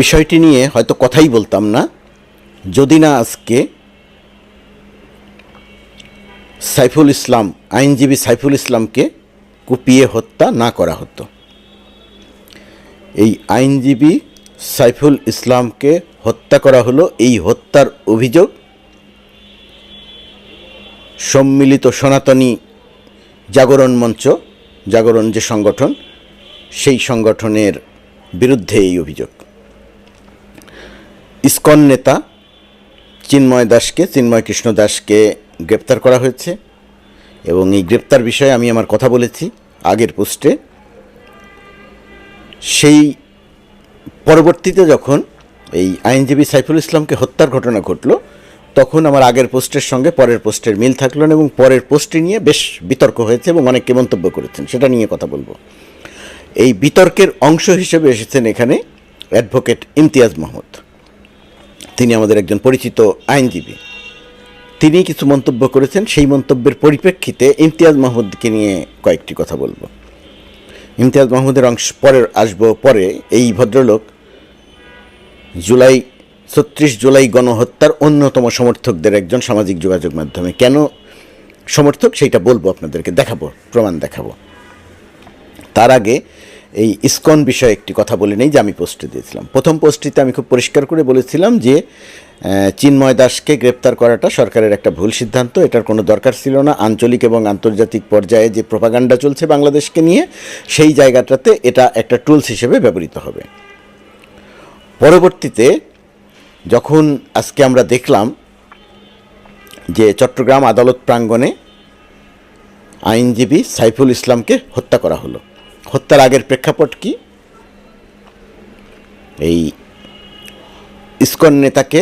বিষয়টি নিয়ে হয়তো কথাই বলতাম না। যদি না আজকে সাইফুল ইসলাম, আইনজীবী সাইফুল ইসলামকে কুপিয়ে হত্যা না করা হতো। এই আইনজীবী সাইফুল ইসলামকে হত্যা করা হলো, এই হত্যার অভিযোগ সম্মিলিত সনাতনী জাগরণ মঞ্চ, জাগরণ যে সংগঠন, সেই সংগঠনের বিরুদ্ধে এই অভিযোগ। ইসকন নেতা চিন্ময় দাসকে, চিন্ময় কৃষ্ণ দাসকে গ্রেপ্তার করা হয়েছে এবং এই গ্রেপ্তার বিষয়ে আমি আমার কথা বলেছি আগের পোস্টে। সেই পরবর্তীতে যখন এই আইনজীবী সাইফুল ইসলামকে হত্যার ঘটনা ঘটলো, তখন আমার আগের পোস্টের সঙ্গে পরের পোস্টের মিল থাকল না এবং পরের পোস্টটি নিয়ে বেশ বিতর্ক হয়েছে এবং অনেকে মন্তব্য করেছেন, সেটা নিয়ে কথা বলব। এই বিতর্কের অংশ হিসেবে এসেছেন এখানে অ্যাডভোকেট ইমতিয়াজ মাহমুদ তিনি আমাদের একজন পরিচিত আইনজীবী। তিনি কিছু মন্তব্য করেছেন, সেই মন্তব্যের পরিপ্রেক্ষিতে ইমতিয়াজ মাহমুদকে নিয়ে কয়েকটি কথা বলব। ইমতিয়াজ মাহমুদের অংশ পরে আসব পরে এই ভদ্রলোক জুলাই, ছত্রিশ জুলাই গণহত্যার অন্যতম সমর্থকদের একজন সামাজিক যোগাযোগ মাধ্যমে। কেন সমর্থক? সেইটা বলব আপনাদেরকে, দেখাবো, প্রমাণ দেখাবো। তার আগে এই ইসকন বিষয়ে একটি কথা বলে নেই যে আমি পোস্টে দিয়েছিলাম। প্রথম পোস্টটিতে আমি খুব পরিষ্কার করে বলেছিলাম যে চিন্ময় দাসকে গ্রেপ্তার করাটা সরকারের একটা ভুল সিদ্ধান্ত, এটার কোনো দরকার ছিল না। আঞ্চলিক এবং আন্তর্জাতিক পর্যায়ে যে প্রপাগান্ডা চলছে বাংলাদেশকে নিয়ে, সেই জায়গাটাতে এটা একটা টুলস হিসেবে ব্যবহৃত হবে। পরবর্তীতে যখন আজকে আমরা দেখলাম যে চট্টগ্রাম আদালত প্রাঙ্গণে আইনজীবী সাইফুল ইসলামকে হত্যা করা হলো হত্যার আগের প্রেক্ষাপট কি? এই ইসকন নেতাকে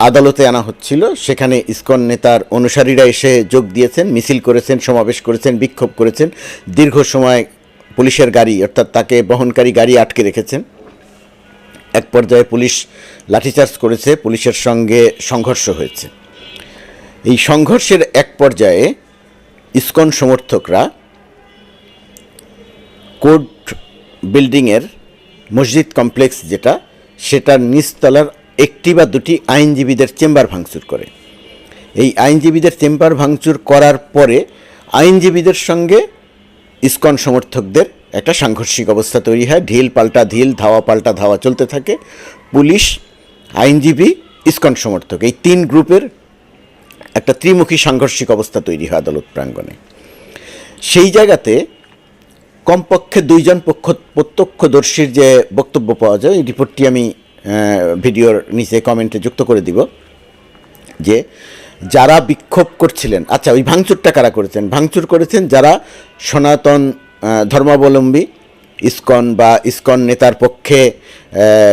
আদালতে আনা হচ্ছিল। সেখানে ইসকন নেতার অনুসারীরা এসে যোগ দিয়েছেন, মিছিল করেছেন, সমাবেশ করেছেন, বিক্ষোভ করেছেন। দীর্ঘ সময় পুলিশের গাড়ি, অর্থাৎ তাকে বহনকারী গাড়ি আটকে রেখেছেন। এক পর্যায়ে পুলিশ লাঠিচার্জ করেছে, পুলিশের সঙ্গে সংঘর্ষ হয়েছে। এই সংঘর্ষের এক পর্যায়ে ইসকন সমর্থকরা কোর্ট বিল্ডিংয়ের মসজিদ কমপ্লেক্স যেটা, সেটার নিচতলার একটি বা দুটি আইনজীবীদের চেম্বার ভাঙচুর করে। এই আইনজীবীদের চেম্বার ভাঙচুর করার পরে আইনজীবীদের সঙ্গে ইসকন সমর্থকদের একটা সাংঘর্ষিক অবস্থা তৈরি হয়। ঢিল পাল্টা ঢিল, ধাওয়া পাল্টা ধাওয়া চলতে থাকে। পুলিশ, আইনজীবী, ইসকন সমর্থক এই তিন গ্রুপের একটা ত্রিমুখী সাংঘর্ষিক অবস্থা তৈরি হয় আদালত প্রাঙ্গণে। সেই জায়গাতে কমপক্ষে দুইজন পক্ষ প্রত্যক্ষদর্শীর যে বক্তব্য পাওয়া যায়, এই রিপোর্টটি আমি ভিডিওর নিচে কমেন্টে যুক্ত করে দিব, যে যারা বিক্ষোভ করছিলেন আচ্ছা ওই ভাঙচুরটা কারা করেছেন? ভাঙচুর করেছেন যারা সনাতন ধর্মাবলম্বী, ইস্কন বা ইস্কন নেতার পক্ষে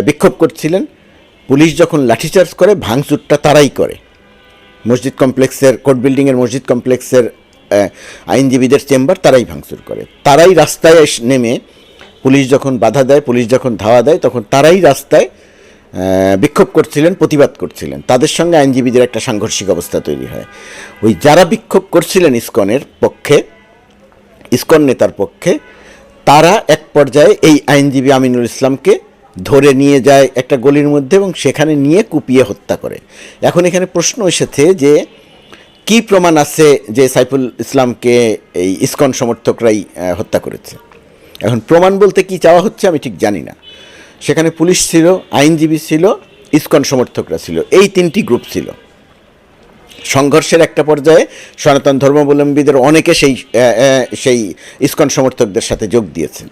বিক্ষোভ করছিলেন, পুলিশ যখন লাঠিচার্জ করে, ভাঙচুরটা তারাই করে। মসজিদ কমপ্লেক্সের, কোর্ট বিল্ডিংয়ের মসজিদ কমপ্লেক্সের আইনজীবীদের চেম্বার তারাই ভাঙচুর করে। তারাই রাস্তায় নেমে পুলিশ যখন বাধা দেয়, পুলিশ যখন ধাওয়া দেয়, তখন তারাই রাস্তায় বিক্ষোভ করছিলেন, প্রতিবাদ করছিলেন। তাদের সঙ্গে আইনজীবীদের একটা সাংঘর্ষিক অবস্থা তৈরি হয়। ওই যারা বিক্ষোভ করছিলেন ইস্কনের পক্ষে, ইস্কন নেতার পক্ষে, তারা এক পর্যায়ে এই আইনজীবী আমিনুল ইসলামকে ধরে নিয়ে যায় একটা গলির মধ্যে এবং সেখানে নিয়ে কুপিয়ে হত্যা করে। এখন এখানে প্রশ্ন এসেছে যে কি প্রমাণ আছে যে সাইফুল ইসলামকে এই ইসকন সমর্থকরাই হত্যা করেছে? এখন প্রমাণ বলতে কি চাওয়া হচ্ছে আমি ঠিক জানি না। সেখানে পুলিশ ছিল, আইনজীবী ছিল, ইসকন সমর্থকরা ছিল, এই তিনটি গ্রুপ ছিল। সংঘর্ষের একটা পর্যায়ে সনাতন ধর্মাবলম্বীদের অনেকে সেই সেই ইসকন সমর্থকদের সাথে যোগ দিয়েছেন।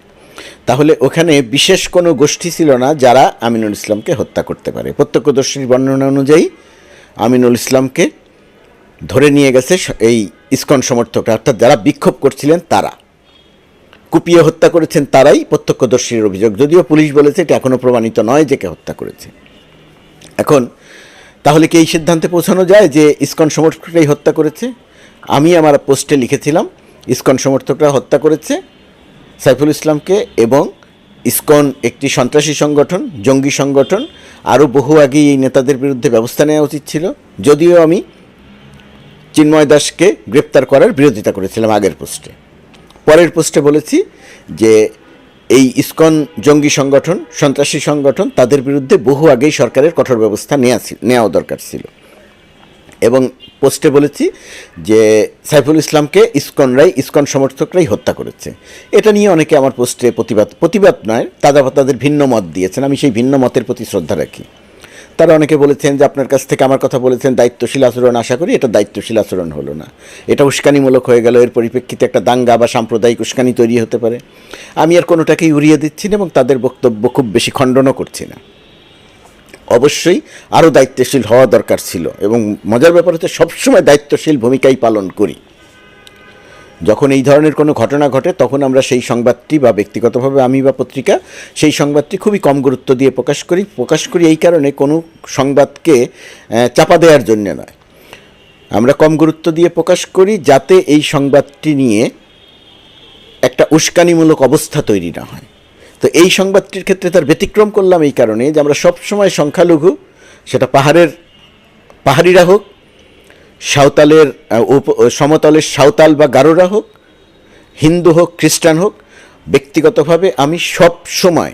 তাহলে ওখানে বিশেষ কোনো গোষ্ঠী ছিল না যারা আমিনুল ইসলামকে হত্যা করতে পারে। প্রত্যক্ষদর্শীর বর্ণনা অনুযায়ী আমিনুল ইসলামকে ধরে নিয়ে গেছে এই ইসকন সমর্থকরা। অর্থাৎ যারা বিক্ষোভ করছিলেন তারা। কুপিয়ে হত্যা করেছেন তারাই প্রত্যক্ষদর্শীর অভিযোগ। যদিও পুলিশ বলেছে এটা এখনও প্রমাণিত নয় যে কে হত্যা করেছে। এখন, তাহলে কি এই সিদ্ধান্তে পৌঁছানো যায় যে ইসকন সমর্থকরাই হত্যা করেছে? আমি আমার পোস্টে লিখেছিলাম, ইসকন সমর্থকরা হত্যা করেছে সাইফুল ইসলামকে এবং ইসকন একটি সন্ত্রাসী সংগঠন, জঙ্গি সংগঠন। আরও বহু আগেই এই নেতাদের বিরুদ্ধে ব্যবস্থা নেওয়া উচিত ছিল। যদিও আমি চিন্ময় দাসকে গ্রেপ্তার করার বিরোধিতা করেছিলাম আগের পোস্টে। পরের পোস্টে বলেছি যে এই ইসকন জঙ্গি সংগঠন, সন্ত্রাসী সংগঠন তাদের বিরুদ্ধে বহু আগেই সরকারের কঠোর ব্যবস্থা নেওয়া নেওয়া দরকার ছিল। এবং পোস্টে বলেছি যে সাইফুল ইসলামকে ইসকনরাই, ইসকন সমর্থকরাই হত্যা করেছে। এটা নিয়ে অনেকে আমার পোস্টে প্রতিবাদ প্রতিবাদ নয় তাদের ভিন্ন মত দিয়েছেন, আমি সেই ভিন্ন মতের প্রতি শ্রদ্ধা রাখি। তারা অনেকে বলেছেন যে আপনার কাছ থেকে আমার কথা বলেছেন, দায়িত্বশীল আচরণ আশা করি, এটা দায়িত্বশীল আচরণ হলো না। এটা উস্কানিমূলক হয়ে গেল, এর পরিপ্রেক্ষিতে একটা দাঙ্গা বা সাম্প্রদায়িক উস্কানি তৈরি হতে পারে। আমি আর কোনোটাকেই উড়িয়ে দিচ্ছি না এবং তাদের বক্তব্য খুব বেশি খণ্ডনও করছি না। অবশ্যই আরও দায়িত্বশীল হওয়া দরকার ছিল এবং মজার ব্যাপার হচ্ছে সবসময় দায়িত্বশীল ভূমিকাই পালন করি। যখন এই ধরনের কোনো ঘটনা ঘটে, তখন আমরা সেই সংবাদটি বা ব্যক্তিগতভাবে আমি বা পত্রিকা, সেই সংবাদটি খুবই কম গুরুত্ব দিয়ে প্রকাশ করি। প্রকাশ করি এই কারণে কোনো সংবাদকে চাপা দেওয়ার জন্য নয়। আমরা কম গুরুত্ব দিয়ে প্রকাশ করি যাতে এই সংবাদটি নিয়ে একটা উস্কানিমূলক অবস্থা তৈরি না হয়। তো এই সংবাদটির ক্ষেত্রে তার ব্যতিক্রম করলাম এই কারণে যে আমরা সবসময় সংখ্যালঘু, সেটা পাহাড়ের, পাহাড়িরা হোক সাঁওতালের সমতলের সাঁওতাল বা গারোরা হোক, হিন্দু হোক, খ্রিস্টান হোক, ব্যক্তিগতভাবে আমি সব সময়,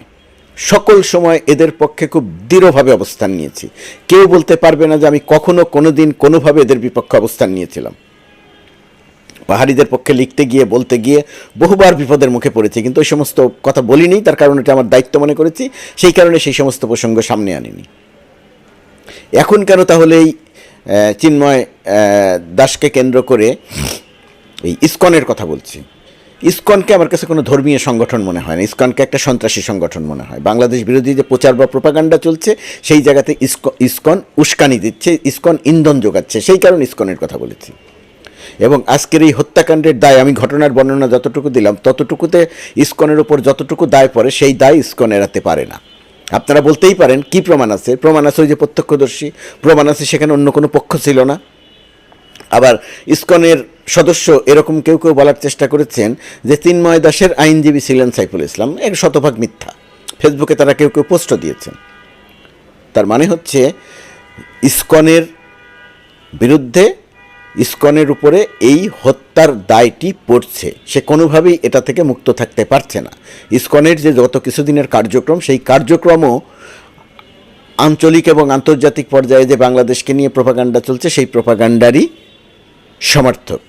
সকল সময় এদের পক্ষে খুব দৃঢ়ভাবে অবস্থান নিয়েছি। কেউ বলতে পারবে না যে আমি কখনো কোনো দিন কোনোভাবে এদের বিপক্ষে অবস্থান নিয়েছিলাম। পাহাড়িদের পক্ষে লিখতে গিয়ে, বলতে গিয়ে বহুবার বিপদের মুখে পড়েছি, কিন্তু ওই সমস্ত কথা বলিনি, তার কারণ এটা আমার দায়িত্ব মনে করেছি, সেই কারণে সেই সমস্ত প্রসঙ্গ সামনে আনিনি। এখন কেন তাহলে এই চিন্ময় দাসকে কেন্দ্র করে এই ইস্কনের কথা বলছি। ইস্কনকে আমার কাছে কোনো ধর্মীয় সংগঠন মনে হয় না। ইস্কনকে একটা সন্ত্রাসী সংগঠন মনে হয়। বাংলাদেশ বিরোধী যে প্রচার বা প্রোপাগান্ডা চলছে, সেই জায়গাতে ইস্ক, ইসকন উস্কানি দিচ্ছে, ইস্কন ইন্ধন যোগাচ্ছে। সেই কারণে ইস্কনের কথা বলেছি। এবং আজকের এই হত্যাকাণ্ডের দায়, আমি ঘটনার বর্ণনা যতটুকু দিলাম, ততটুকুতে ইস্কনের উপর যতটুকু দায় পড়ে, সেই দায় ইসকন এড়াতে পারে না। আপনারা বলতেই পারেন, কি প্রমাণ আছে? প্রমাণ আছে ওই যে প্রত্যক্ষদর্শী, প্রমাণ আছে সেখানে অন্য কোনো পক্ষ ছিল না। আবার ইসকনের সদস্য এরকম কেউ কেউ বলার চেষ্টা করেছেন যে তিনময় দাসের আইনজীবী ছিলেন সাইফুল ইসলাম। এক শতভাগ মিথ্যা। ফেসবুকে তারা কেউ কেউ পোস্টও দিয়েছেন। তার মানে হচ্ছে, ইসকনের বিরুদ্ধে ইসকনের উপরে এই হত্যার দায়টি পড়ছে। সে কোনোভাবেই এটা থেকে মুক্ত থাকতে পারছে না। ইস্কনের যে যত কিছুদিনের কার্যক্রম, সেই কার্যক্রমও আঞ্চলিক এবং আন্তর্জাতিক পর্যায়ে যে বাংলাদেশকে নিয়ে প্রপাগান্ডা চলছে, সেই প্রপাগান্ডারই সমর্থক।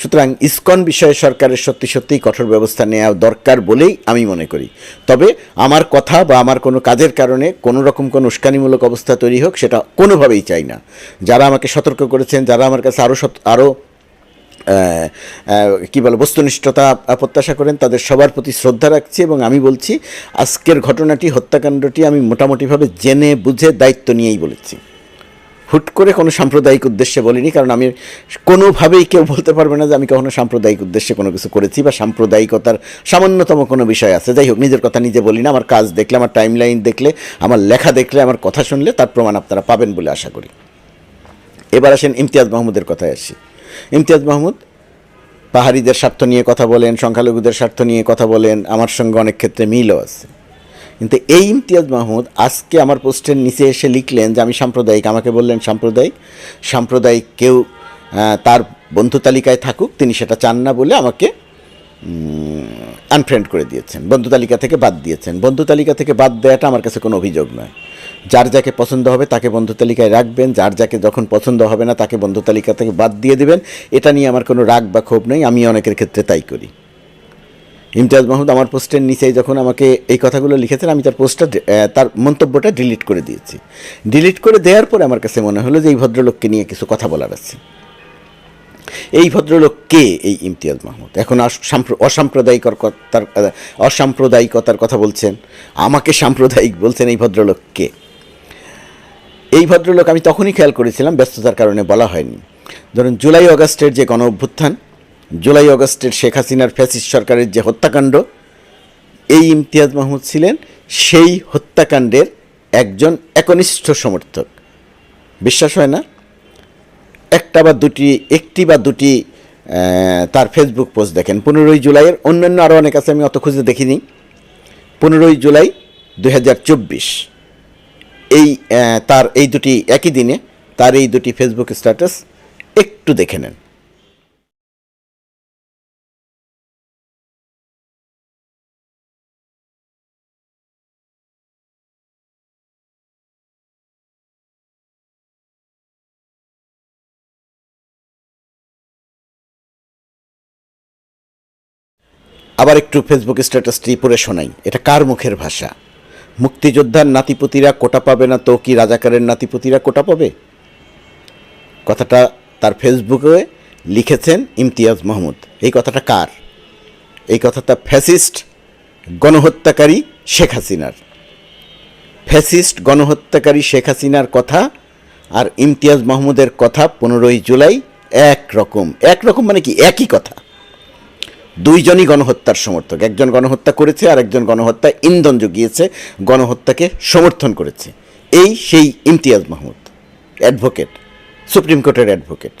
সুতরাং ইসকন বিষয়ে সরকারের সত্যি সত্যিই কঠোর ব্যবস্থা নেওয়া দরকার বলেই আমি মনে করি। তবে আমার কথা বা আমার কোনো কাজের কারণে কোনো রকম কোনো উস্কানিমূলক অবস্থা তৈরি হোক সেটা কোনোভাবেই চাই না। যারা আমাকে সতর্ক করেছেন, যারা আমার কাছে আরও আরও কী বলে, বস্তুনিষ্ঠতা প্রত্যাশা করেন, তাদের সবার প্রতি শ্রদ্ধা রাখছি এবং আমি বলছি, আজকের ঘটনাটি, হত্যাকাণ্ডটি আমি মোটামুটিভাবে জেনে, বুঝে, দায়িত্ব নিয়েই বলেছি। হুট করে কোনো সাম্প্রদায়িক উদ্দেশ্যে বলিনি, কারণ আমি কোনোভাবেই কেউ বলতে পারবে না যে আমি কখনো সাম্প্রদায়িক উদ্দেশ্যে কোনো কিছু করেছি বা সাম্প্রদায়িকতার সামান্যতম কোনো বিষয় আছে। যাই হোক, নিজের কথা নিজে বলি না, আমার কাজ দেখলে, আমার টাইম লাইন দেখলে, আমার লেখা দেখলে, আমার কথা শুনলে, তার প্রমাণ আপনারা পাবেন বলে আশা করি। এবার আসেন ইমতিয়াজ মাহমুদের কথায় আসি। ইমতিয়াজ মাহমুদ, পাহাড়িদের স্বার্থ নিয়ে কথা বলেন, সংখ্যালঘুদের স্বার্থ নিয়ে কথা বলেন, আমার সঙ্গে অনেক ক্ষেত্রে মিলও আছে। কিন্তু এই ইমতিয়াজ মাহমুদ আজকে আমার পোস্টের নিচে এসে লিখলেন যে, আমি সাম্প্রদায়িক। আমাকে বললেন, সাম্প্রদায়িক। সাম্প্রদায়িক কেউ তার বন্ধু তালিকায় থাকুক, তিনি সেটা চান না বলে আমাকে আনফ্রেন্ড করে দিয়েছেন। বন্ধু তালিকা থেকে বাদ দিয়েছেন। বন্ধু তালিকা থেকে বাদ দেওয়াটা আমার কাছে কোনো অভিযোগ নয়। যার যাকে পছন্দ হবে তাকে বন্ধু তালিকায় রাখবেন। যার যাকে যখন পছন্দ হবে না তাকে বন্ধু তালিকা থেকে বাদ দিয়ে দেবেন। এটা নিয়ে আমার কোনো রাগ বা ক্ষোভ নেই। আমি অনেকের ক্ষেত্রে তাই করি। ইমতিয়াজ মাহমুদ আমার পোস্টের নিচে যখন আমাকে এই কথাগুলো লিখেছেন, আমি তার পোস্টটা তার মন্তব্যটা ডিলিট করে দিয়েছি। ডিলিট করে দেওয়ার পরে আমার কাছে মনে হলো যে এই ভদ্রলোককে নিয়ে কিছু কথা বলার আছে। এই ভদ্রলোক কে এই ইমতিয়াজ মাহমুদ? এখন অসাম্প্রদায়িকতার অসাম্প্রদায়িকতার কথা বলছেন। আমাকে সাম্প্রদায়িক বলছেন এই ভদ্রলোক কে? এই ভদ্রলোক আমি তখনই খেয়াল করেছিলাম, ব্যস্ততার কারণে বলা হয়নি। ধরুন, জুলাই, অগাস্টের যে গণ অভ্যুত্থান জুলাই অগস্টের শেখ হাসিনার ফ্যাসিস্ট সরকারের যে হত্যাকাণ্ড, এই ইমতিয়াজ মাহমুদ ছিলেন সেই হত্যাকাণ্ডের একজন একনিষ্ঠ সমর্থক। বিশ্বাস হয় না? একটা বা দুটি, একটি বা দুটি তার ফেসবুক পোস্ট দেখেন। পনেরোই জুলাইয়ের অন্যান্য আরও অনেক আছে, আমি অত খুঁজে দেখিনি। পনেরোই জুলাই দু হাজার চব্বিশ। এই তার এই দুটি, একই দিনে তার এই দুটি ফেসবুক স্ট্যাটাস একটু দেখে নেন। আবার একটু ফেসবুক স্ট্যাটাসটি পড়ে শোনাই। এটা কার মুখের ভাষা? মুক্তিযোদ্ধার নাতিপতিরা কোটা পাবে না তো কি রাজাকারের নাতিপুতিরা কোটা পাবে? কথাটা তার ফেসবুকে লিখেছেন ইমতিয়াজ মাহমুদ। এই কথাটা কার? এই কথাটা ফ্যাসিস্ট গণহত্যাকারী শেখ হাসিনার। ফ্যাসিস্ট গণহত্যাকারী শেখ হাসিনার কথা আর ইমতিয়াজ মাহমুদের কথা পনেরোই জুলাই এক রকম এক রকম মানে কি? একই কথা। দুইজনই গণহত্যার সমর্থক। একজন গণহত্যা করেছে আর একজন গণহত্যা ইন্ধন জুগিয়েছে, গণহত্যাকে সমর্থন করেছে। এই সেই ইমতিয়াজ মাহমুদ অ্যাডভোকেট সুপ্রিম কোর্টের অ্যাডভোকেট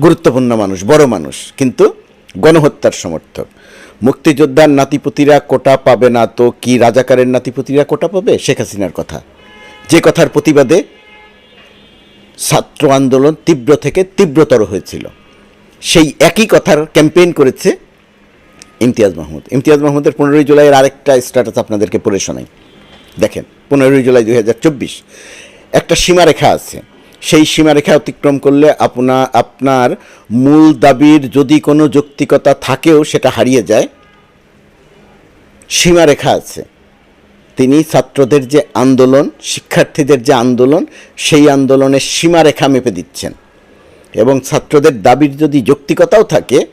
গুরুত্বপূর্ণ মানুষ, বড় মানুষ, কিন্তু গণহত্যার সমর্থক। মুক্তিযোদ্ধার নাতিপুতিরা কোটা পাবে না তো কি রাজাকারের নাতিপুতিরা কোটা পাবে? শেখ হাসিনার কথা। যে কথার প্রতিবাদে ছাত্র আন্দোলন তীব্র থেকে তীব্রতর হয়েছিল। সেই একই কথার ক্যাম্পেইন করেছে ইমতিয়াজ মাহমুদ। ইমতিয়াজ মাহমুদের পনেরোই জুলাইয়ের আরেকটা স্ট্যাটাস আপনাদেরকে পড়ে শোনাই। দেখেন, পনেরোই জুলাই দু হাজার চব্বিশ, একটা সীমারেখা আছে। সেই সীমারেখা অতিক্রম করলে আপনা, আপনার মূল দাবির যদি কোনো যৌক্তিকতা থাকেও সেটা হারিয়ে যায়। সীমারেখা আছে। তিনি ছাত্রদের যে আন্দোলন, শিক্ষার্থীদের যে আন্দোলন, সেই আন্দোলনের সীমারেখা মেপে দিচ্ছেন। এবং ছাত্রদের দাবির যদি যৌক্তিকতাও থাকে,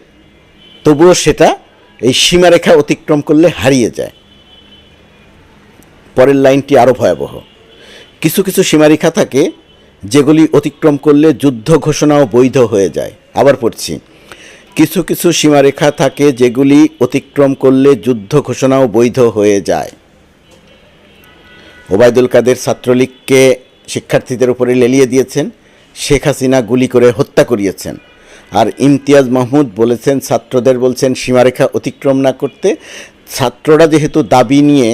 তবুও সেটা এই সীমারেখা অতিক্রম করলে হারিয়ে যায়। পরের লাইনটি আরও ভয়াবহ। কিছু কিছু সীমারেখা থাকে যেগুলি অতিক্রম করলে যুদ্ধ ঘোষণাও বৈধ হয়ে যায়। আবার পড়ছি। কিছু কিছু সীমারেখা থাকে যেগুলি অতিক্রম করলে যুদ্ধ ঘোষণাও বৈধ হয়ে যায়। ওবায়দুল কাদের ছাত্রলীগকে শিক্ষার্থীদের উপরে লেলিয়ে দিয়েছেন। শেখ হাসিনা গুলি করে হত্যা করিয়েছেন। আর ইমতিয়াজ মাহমুদ বলেছেন, ছাত্রদের বলছেন, সীমারেখা অতিক্রম না করতে ছাত্ররা যেহেতু দাবি নিয়ে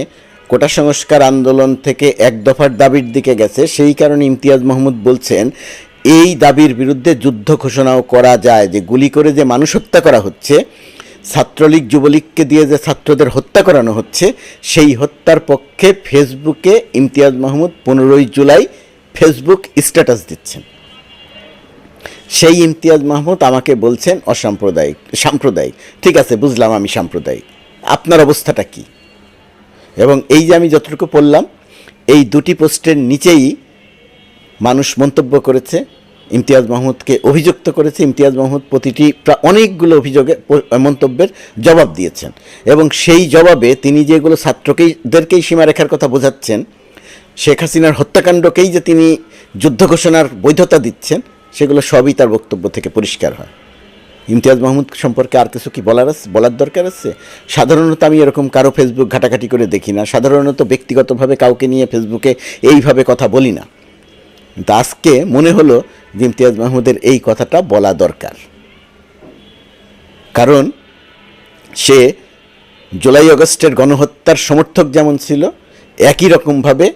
কোটা সংস্কার আন্দোলন থেকে এক দফার দাবির দিকে গেছে, সেই কারণে ইমতিয়াজ মাহমুদ বলছেন, এই দাবির বিরুদ্ধে যুদ্ধ ঘোষণাও করা যায় যে গুলি করে যে মানুষ হত্যা করা হচ্ছে, ছাত্রলীগ, যুবলীগকে দিয়ে যে ছাত্রদের হত্যা করানো হচ্ছে, সেই হত্যার পক্ষে ফেসবুকে ইমতিয়াজ মাহমুদ পনেরোই জুলাই ফেসবুক স্ট্যাটাস দিচ্ছেন। সেই ইমতিয়াজ মাহমুদ আমাকে বলছেন অসাম্প্রদায়িক, সাম্প্রদায়িক। ঠিক আছে, বুঝলাম আমি সাম্প্রদায়িক। আপনার অবস্থাটা কি? এবং এই যে আমি যতটুকু পড়লাম, এই দুটি পোস্টের নিচেই মানুষ মন্তব্য করেছে, ইমতিয়াজ মাহমুদকে অভিযুক্ত করেছে, ইমতিয়াজ মাহমুদ প্রতিটি প্রা- অনেকগুলো অভিযোগে মন্তব্যের জবাব দিয়েছেন। এবং সেই জবাবে তিনি যেগুলো ছাত্রকেইদেরকেই সীমারেখার কথা বোঝাচ্ছেন, শেখ হাসিনার হত্যাকাণ্ডকেই যে তিনি যুদ্ধ ঘোষণার বৈধতা দিচ্ছেন সেগুলো সবই তার বক্তব্য থেকে পরিষ্কার হয়। ইমতিয়াজ মাহমুদ সম্পর্কে আর কিছু কি বলার আছে? বলার দরকার আছে? সাধারণত আমি এরকম কারও ফেসবুক ঘাটাঘাটি করে দেখি না। সাধারণত ব্যক্তিগতভাবে কাউকে নিয়ে ফেসবুকে এইভাবে কথা বলি না। কিন্তু আজকে মনে হলো যে ইমতিয়াজ মাহমুদের এই কথাটা বলা দরকার। কারণ সে জুলাই আগস্টের গণহত্যার সমর্থক যেমন ছিল, একই রকমভাবে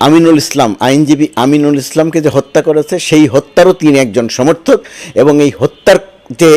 আমিনুল ইসলাম, আইনজীবী আমিনুল ইসলামকে যে হত্যা করেছে, সেই হত্যারও তিনি একজন সমর্থক এবং এই হত্যার যে